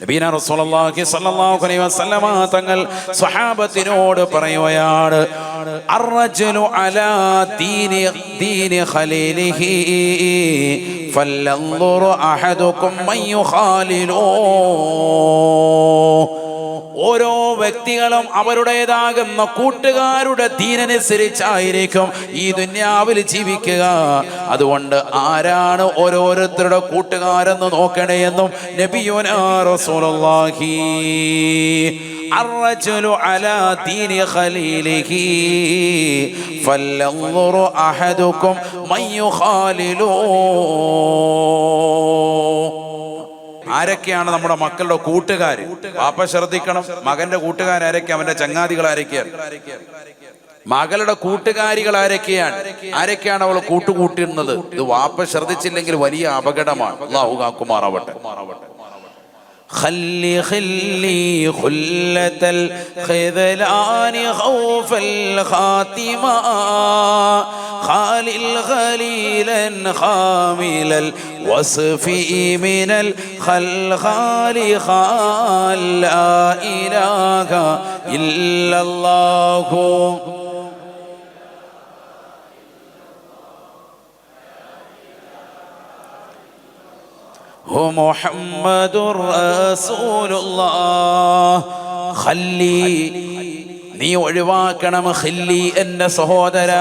നബീന റസൂലുള്ളാഹി സ്വല്ലല്ലാഹു അലൈഹി വസല്ലമ തങ്ങൾ സ്വഹാബത്തിനോട് പറയുകയാണ് അർറജലു അലാ ദീനി ദീനി ഖലീലിഹി ഫല്ലൻദുർ അഹദുക്കും മൻ യുഖാലിലൂ ഓരോ വ്യക്തികളും അവരുടേതാകുന്ന കൂട്ടുകാരുടെ ദീനനുസരിച്ചായിരിക്കും ഈ ദുന്യാവിൽ ജീവിക്കുക അതുകൊണ്ട് ആരാണ് ഓരോരുത്തരുടെ കൂട്ടുകാരെന്ന് നോക്കണേ എന്നും നബിയുനാ റസൂലുള്ളാഹി الرجل على دين خليله فلينظر أحدكم من يخالله ആരൊക്കെയാണ് നമ്മുടെ മക്കളുടെ കൂട്ടുകാർ പാപ്പ ശ്രദ്ധിക്കണം. മകന്റെ കൂട്ടുകാരൊക്കെ അവന്റെ ചങ്ങാതികൾ ആരൊക്കെയാണ് മകളുടെ കൂട്ടുകാരികൾ ആരൊക്കെയാണ്? ആരൊക്കെയാണ് അവൾ കൂട്ടുകൂട്ടുന്നത് ഇത് വാപ്പ ശ്രദ്ധിച്ചില്ലെങ്കിൽ വലിയ അപകടമാണ്. അള്ളാഹു കാക്കുമാറാവട്ടെ. خلي خلي خلة الخذلان خوف الخاتمة. خالي الخليلا خامل الوصف من الخلخال. خال لا إله إلا الله. محمد رسول الله خلي നീ ഒഴിവാക്കണം ഖില്ലി എന്റെ സഹോദര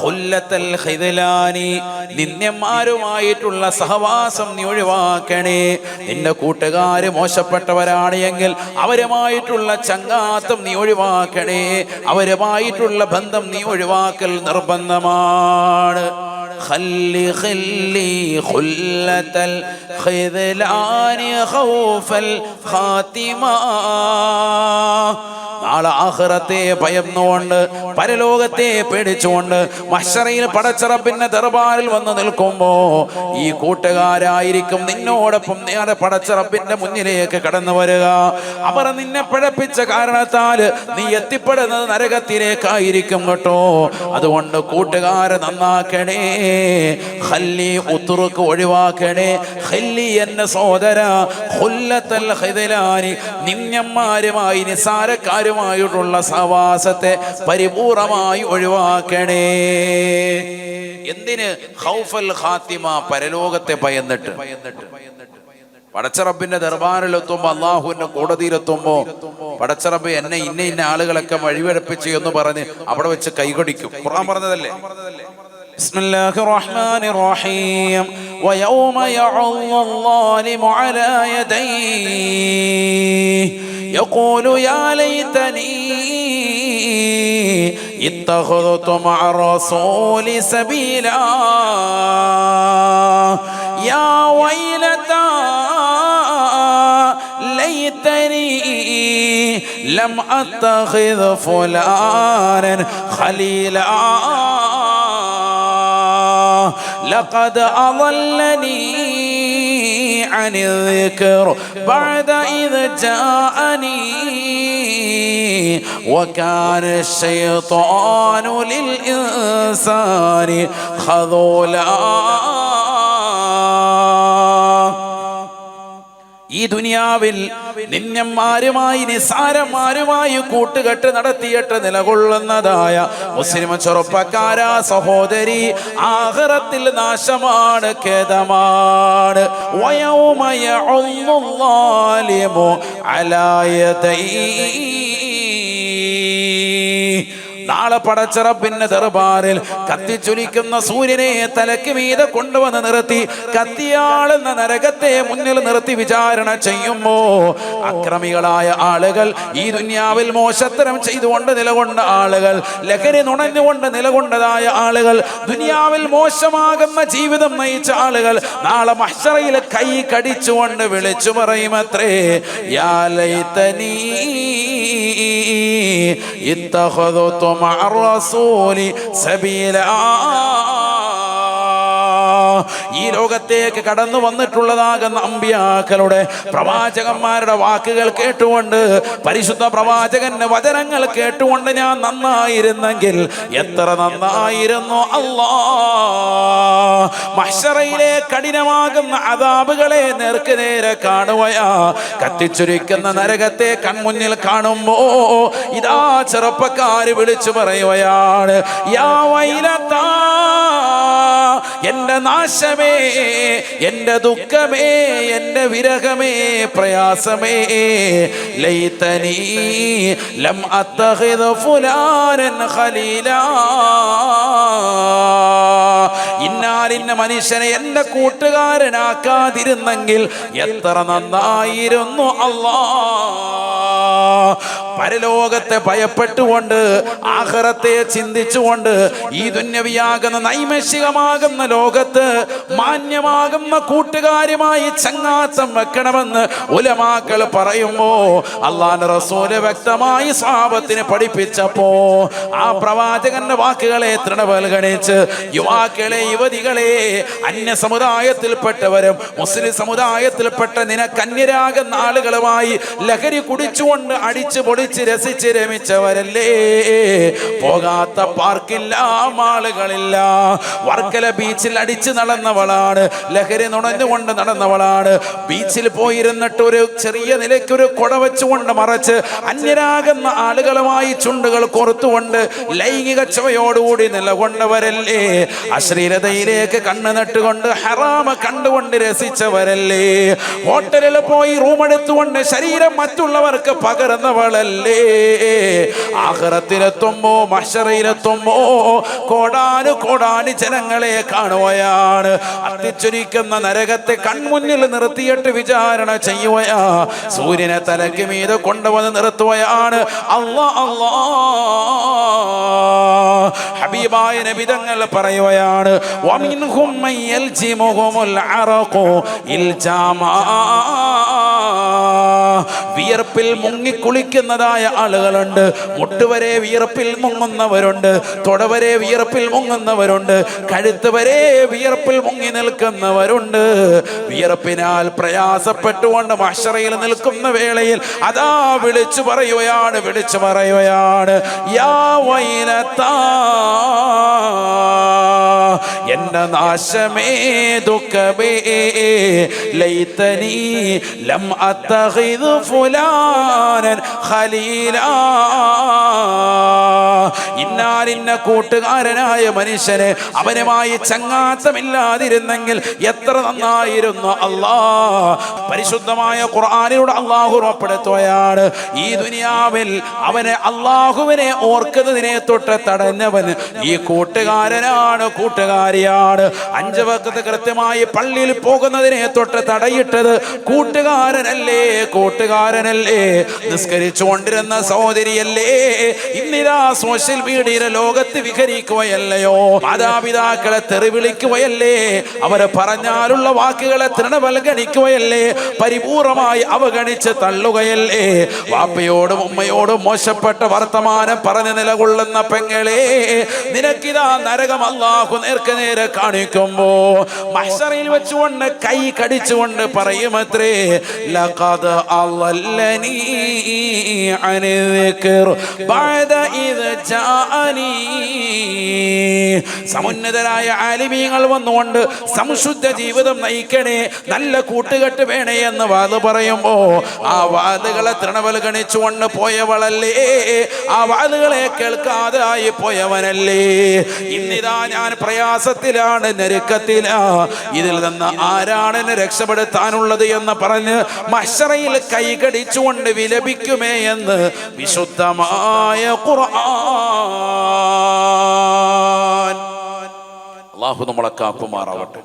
ഖുല്ലത്തൽ ഖിദ്ലാനി നിന്യന്മാരുമായിട്ടുള്ള സഹവാസം നീ ഒഴിവാക്കണേ നിന്റെ കൂട്ടുകാര് മോശപ്പെട്ടവരാണ് എങ്കിൽ അവരുമായിട്ടുള്ള ചങ്ങാത്തം നീ ഒഴിവാക്കണേ അവരുമായിട്ടുള്ള ബന്ധം നീ ഒഴിവാക്കൽ നിർബന്ധമാണ് خلي خلي خلة الخذلان خوف الخاتمة നാളെ ആഹ്റത്തെ ഭയന്നുകൊണ്ട് പരലോകത്തെ പേടിച്ചുകൊണ്ട് മഷറയിൽ പടച്ചറപ്പിന്റെ ദർബാറിൽ വന്ന് നിൽക്കുമ്പോ ഈ കൂട്ടുകാരായിരിക്കും നിന്നോടൊപ്പം നേരെ പടച്ചറപ്പിന്റെ മുന്നിലേക്ക് കടന്നു വരിക അവർ നിന്നെ പിഴപ്പിച്ച കാരണത്താൽ നീ എത്തിപ്പെടുന്നത് നരകത്തിലേക്കായിരിക്കും കേട്ടോ അതുകൊണ്ട് കൂട്ടുകാരെ നന്നാക്കണേ ഹല്ലി ഉത്തുറുക്ക് ഒഴിവാക്കണേ. ഹല്ലി എന്ന സോദര ഹുല്ലത്തൽ ഹിദലാനി നിന്യന്മാരുമായി നിസാരക്കാരുമായിട്ടുള്ള സഹവാസത്തെ പരിപൂർണമായി ഒഴിവാക്കണേ. എന്തിന്? ഹൗഫൽ ഖാത്തിമ പരലോകത്തെ ഭയന്നിട്ട്. പടച്ചറബിന്റെ ദർബാറിലെത്തുമ്പോ അള്ളാഹുവിന്റെ കോടതിയിലെത്തുമ്പോ പടച്ചറബ് എന്നെ ഇന്ന ഇന്ന ആളുകളൊക്കെ വഴിവഴപ്പിച്ചു എന്ന് പറഞ്ഞ് അവിടെ വെച്ച് കൈകൊടിക്കും. ഖുർആൻ പറഞ്ഞതല്ലേ? بسم الله الرحمن الرحيم. ويوم يعض الظالم على يديه. يقول يا ليتني اتخذت مع الرسول سبيلا. يا ويلتى ليتني لم أتخذ فلانا خليلا. لقد أضلني عن الذكر بعد إذ جاءني وكان الشيطان للإنسان خذولا. ഈ ദുനിയാവിൽ നിന്യന്മാരുമായി നിസാരന്മാരുമായി കൂട്ടുകെട്ട് നടത്തിയിട്ട് നിലകൊള്ളുന്നതായ മുസ്ലിം ചെറുപ്പക്കാരാ സഹോദരി ആഹറത്തിൽ നാശമാണ് ഖേദമാണ്. വയൗമയ അലായതൈ നാളെ പടച്ചിറപ്പിന്റെ ദർബാറിൽ കത്തിച്ചൊലിക്കുന്ന സൂര്യനെ തലക്ക് മീതെ കൊണ്ടുവന്ന് നിർത്തി കത്തിയാളെന്ന നരകത്തെ മുന്നിൽ നിർത്തി വിചാരണ ചെയ്യുമ്പോ അക്രമികളായ ആളുകൾ ഈ ദുന്യാവിൽ മോശത്തരം ചെയ്തുകൊണ്ട് നിലകൊണ്ട ആളുകൾ ലഹരി നുണഞ്ഞുകൊണ്ട് നിലകൊണ്ടതായ ആളുകൾ ദുനിയാവിൽ മോശമാകുന്ന ജീവിതം നയിച്ച ആളുകൾ നാളെ മഷറയിൽ കൈ കടിച്ചുകൊണ്ട് വിളിച്ചു പറയുമത്രേ യാലൈ തനീ ഇത്തഹദുതും مع الرسول سبيلا ഈ ലോകത്തേക്ക് കടന്നു വന്നിട്ടുള്ളതാകുന്ന അമ്പിയാക്കളുടെ പ്രവാചകന്മാരുടെ വാക്കുകൾ കേട്ടുകൊണ്ട് പരിശുദ്ധ പ്രവാചകന്റെ വചനങ്ങൾ കേട്ടുകൊണ്ട് ഞാൻ നന്നായിരുന്നെങ്കിൽ എത്ര നന്നായിരുന്നു അല്ലാ. കഠിനമാകുന്ന അതാബുകളെ നേർക്ക് നേരെ കാണുകയാ കത്തിച്ചുരിക്കുന്ന നരകത്തെ കൺമുന്നിൽ കാണുമ്പോ ഇതാ ചെറുപ്പക്കാര് വിളിച്ചു പറയുകയാണ് യാ വൈലത്താ. എന്റെ നാശമേ എന്റെ ദുഃഖമേ എന്റെ വിരഹമേ പ്രയാസമേ. ലൈതനീ ലം അത്തഖിദ ഫുലാനൻ ഖലീലാ. ഇന്നാലിന്ന മനുഷ്യനെ എന്റെ കൂട്ടുകാരനാക്കാതിരുന്നെങ്കിൽ എത്ര നന്നായിരുന്നു അല്ലാ. പരലോകത്തെ ഭയപ്പെട്ടുകൊണ്ട് ആഹ്റത്തെ ചിന്തിച്ചുകൊണ്ട് ഈ ദുന്യവിയാകുന്ന നൈമഷികമാകുന്ന ലോകത്ത് മാന്യമാകുന്ന കൂട്ടുകാരുമായി ചങ്ങാത്തം വെക്കണമെന്ന് ഉലമാക്കൾ പറയുമ്പോ അള്ളാന്റെ റസൂൽ വ്യക്തമായി സാപത്തിന് പഠിപ്പിച്ചപ്പോ ആ പ്രവാചകന്റെ വാക്കുകളെ തൃണവൽഗണിച്ച് യുവാക്കളെ യുവതികളെ അന്യ സമുദായത്തിൽപ്പെട്ടവരും മുസ്ലിം സമുദായത്തിൽപ്പെട്ട നിനക്കന്യരാകുന്ന ആളുകളുമായി ലഹരി കുടിച്ചുകൊണ്ട് അടിച്ചു പൊടിച്ച് രസിച്ച് രമിച്ചവരല്ലേ? പോകാത്ത പാർക്കില്ല മാളുകളില്ല. വർക്കല ബീച്ചിൽ അടിച്ച് നടന്നവളാണ്. ലഹരി നുണഞ്ഞുകൊണ്ട് നടന്നവളാണ്. ബീച്ചിൽ പോയിരുന്നിട്ട് ഒരു ചെറിയ നിലയ്ക്ക് ഒരു കുട വെച്ചുകൊണ്ട് മറച്ച് അന്യരാകുന്ന ആളുകളുമായി ചുണ്ടുകൾ കൊറുത്തുകൊണ്ട് ലൈംഗിക ചുവയോടുകൂടി നിലകൊണ്ടവരല്ലേ? അശ്ലീലതയിലേക്ക് കണ്ണു നട്ടുകൊണ്ട് ഹറാമ കണ്ടുകൊണ്ട് രസിച്ചവരല്ലേ? ഹോട്ടലിൽ പോയി റൂം എടുത്തുകൊണ്ട് ശരീരം മറ്റുള്ളവർക്ക് പകർന്നവളല്ലേ? ആഹ്റത്തിലെത്തുമ്പോ മഷറയിലെത്തുമ്പോ കോടാനു കോടാനു ജനങ്ങളെ കാണുകയാണ്. അത്തിച്ചൊരിക്കുന്ന നരകത്തെ കൺമുന്നിൽ നിർത്തിയിട്ട് വിചാരണ ചെയ്യുകയാ. സൂര്യനെ തലയ്ക്ക് മീത് കൊണ്ടുവന്ന് നിർത്തുകയാണ്. അള്ളാ അള്ളാ. ഹബീബായ നബിതങ്ങൾ പറയുകയാണ് അറഖു ഇൽജാമാ. വിയർപ്പിൽ മുങ്ങിക്കുളിക്കുന്നതായ ആളുകളുണ്ട്. മുട്ടുവരെ വിയർപ്പിൽ മുങ്ങുന്നവരുണ്ട്. തൊടവരെ വിയർപ്പിൽ മുങ്ങുന്നവരുണ്ട്. കഴുത്ത് വരെ വിയർപ്പിൽ മുങ്ങി നിൽക്കുന്നവരുണ്ട്. വിയർപ്പിനാൽ പ്രയാസപ്പെട്ടുകൊണ്ട് മഷറയിൽ നിൽക്കുന്ന വേളയിൽ അതാ വിളിച്ചു പറയുകയാണ് വിളിച്ചു പറയുകയാണ് യാ എന്റെ നാശമേ ദുഃഖമേ ലൈത്തനീ ലം അത്തഖിദ് ഫുലാനൻ ഖലീലാ. ഇന്നാലിന്ന കൂട്ടുകാരനായ മനുഷ്യന് അവനുമായി ചങ്ങാത്തമില്ലാതിരുന്നെങ്കിൽ എത്ര നന്നായിരുന്നു അള്ളാ പരിശുദ്ധമായ ഖുർആാനിലൂടെ അള്ളാഹു ഉറപ്പെടുത്തുകയാണ്. ഈ ദുനിയാവിൽ അവനെ അള്ളാഹുവിനെ ഓർക്കുന്നതിനെ തൊട്ട് തടഞ്ഞവൻ ഈ കൂട്ടുകാരനാണ് കൂട്ടുകാരിയാണ്. അഞ്ച് വക്കത്ത് കൃത്യമായി പള്ളിയിൽ പോകുന്നതിനെ തൊട്ട് തടയിട്ടത് കൂട്ടുകാരനല്ലേ കൂട്ടുകാരനല്ലേ? നിസ്കരിച്ചു കൊണ്ടിരുന്ന സഹോദരിയല്ലേ? ഇന്നിതാ സോഷ്യൽ മീഡിയയിലെ ലോകത്ത് വിഹരിക്കുകയല്ലയോ? മാതാപിതാക്കളെ തെറിവിളിക്കുകയല്ലേ? അവരെ പറഞ്ഞാലുള്ള വാക്കുകളെ തൃണവൽഗണിക്കുകയല്ലേ? പരിപൂർണമായി അവഗണിച്ച് തള്ളുകയല്ലേ? വാപ്പയോടും ഉമ്മയോടും മോശപ്പെട്ട വർത്തമാനം പറഞ്ഞു നിലകൊള്ളുന്ന പെങ്ങളെ നിനക്കിതാ നരകം അള്ളാഹു നേർക്ക് നേരെ കാണിക്കുമ്പോ മഷറിൽ വെച്ചുകൊണ്ട് കൈ കടിച്ചുകൊണ്ട് പറയുമത്രേ صدني عن الذكر بعد إذ جاءني. സമുന്നതരായ ആലിമീങ്ങൾ വന്നുകൊണ്ട് സംശുദ്ധ ജീവിതം നയിക്കണേ നല്ല കൂട്ടുകെട്ട് വേണേ എന്ന് വാത് പറയുമ്പോ ആ വാതുകളെ തൃണവൽഗണിച്ചുകൊണ്ട് പോയവളല്ലേ? ആ വാതുകളെ കേൾക്കാതെ ആയി പോയവനല്ലേ? ഇന്നിതാ ഞാൻ പ്രയാസത്തിലാണ് ഞെരുക്കത്തിലാ. ഇതിൽ നിന്ന് ആരാണ് എന്നെ രക്ഷപ്പെടുത്താനുള്ളത് എന്ന് പറഞ്ഞ് മഷറയിൽ കൈകടിച്ചുകൊണ്ട് വിലപിക്കുമേ എന്ന് വിശുദ്ധമായ ഖുർആൻ. അള്ളാഹു നമ്മളെ കാക്കുമാറാവട്ടെ.